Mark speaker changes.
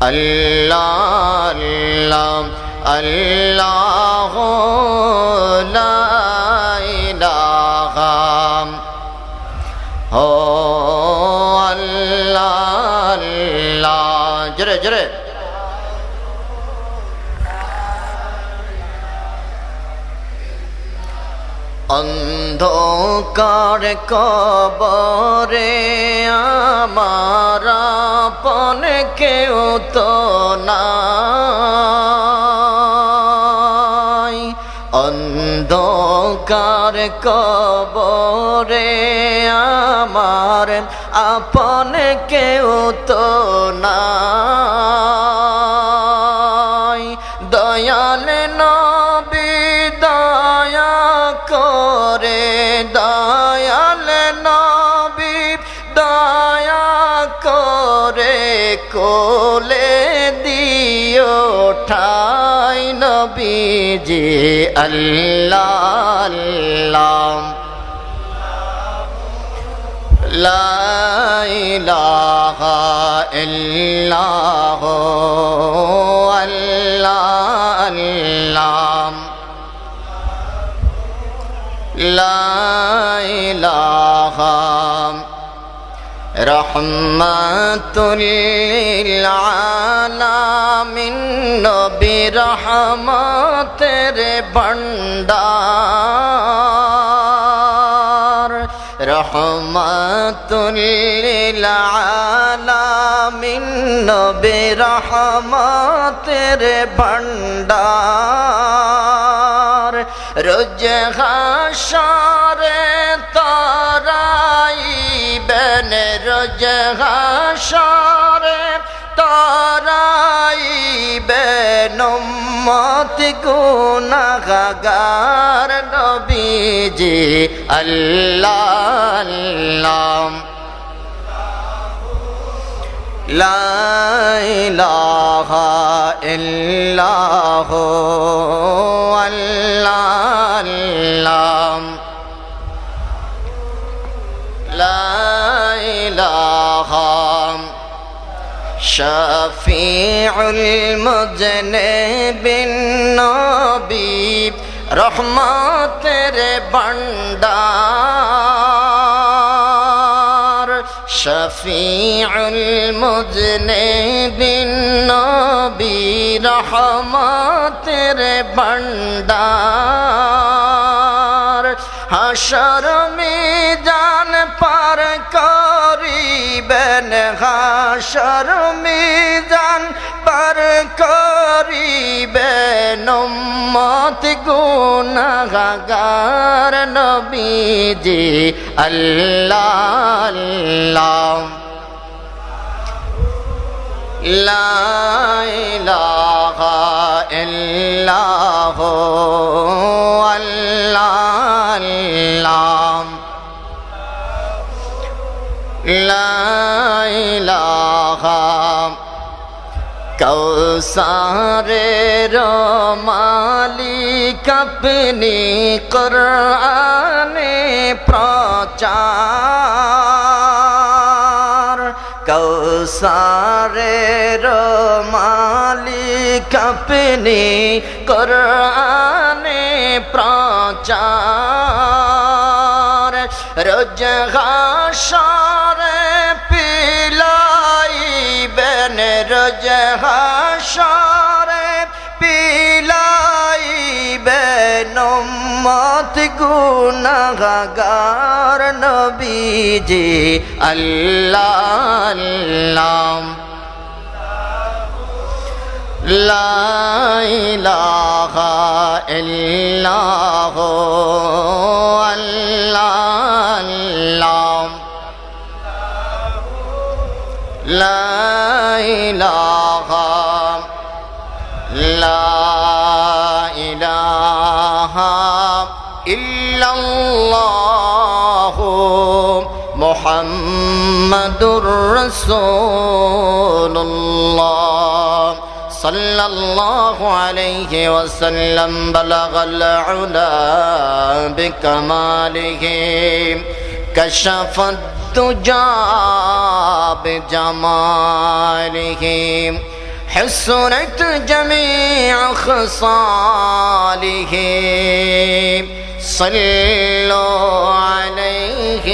Speaker 1: আল্লাহ আল্লাহ আল্লাহ লা ইলাহা ও আল্লাহ আল্লাহ জোরে জোরে অন্ধকার কবরে আমার আপন কেউ তো নাই। অন্ধকার কবরে আমার আপন কেউ তো নাই। দয়াল নবী কোলে দিও ঠাই নবীজি আল্লাহ আল্লাহ লাইলাহা ইল্লাহ আল্লাহ আল্লাহ রহমতুল আলামিন নবী রহমতের ভণ্ডার। রহমতুল আলামিন নবী রহমতের ভণ্ডার। রোজ হাসার যে হাসরে তরাইবে নমত গুনাগার নবীজি। আল্লাহ আল্লাহ লা ইলাহা ইল্লাহু। শফিউল মুজনিবিন নবী রহমতের ভান্ডার শফিউল মুজনিবিন নবী রহমতের ভান্ডার হাসর মে জান পার করিবেন হা হাসর মিজান পার করিবেন উম্মত গুনাহগার নবীজি আল্লাহ আল্লাহ لا إله إلا هو الله الله لا إله কৌসারের মালিক আপনি কোরআনে প্রচার। কৌসারের মালিক আপনি কোরআনে প্রচার। রোজ হাসরে উম্মত গুনাগার নবীজি আল্লাহ আল্লাহ লাইলাহা ইল্লাহ আল্লাহ লা إلا الله محمد رسول الله صلى الله عليه وسلم بلغ العلا بكماله كشف الدجى بجماله حسنت جميع خصاله صلوا عليه.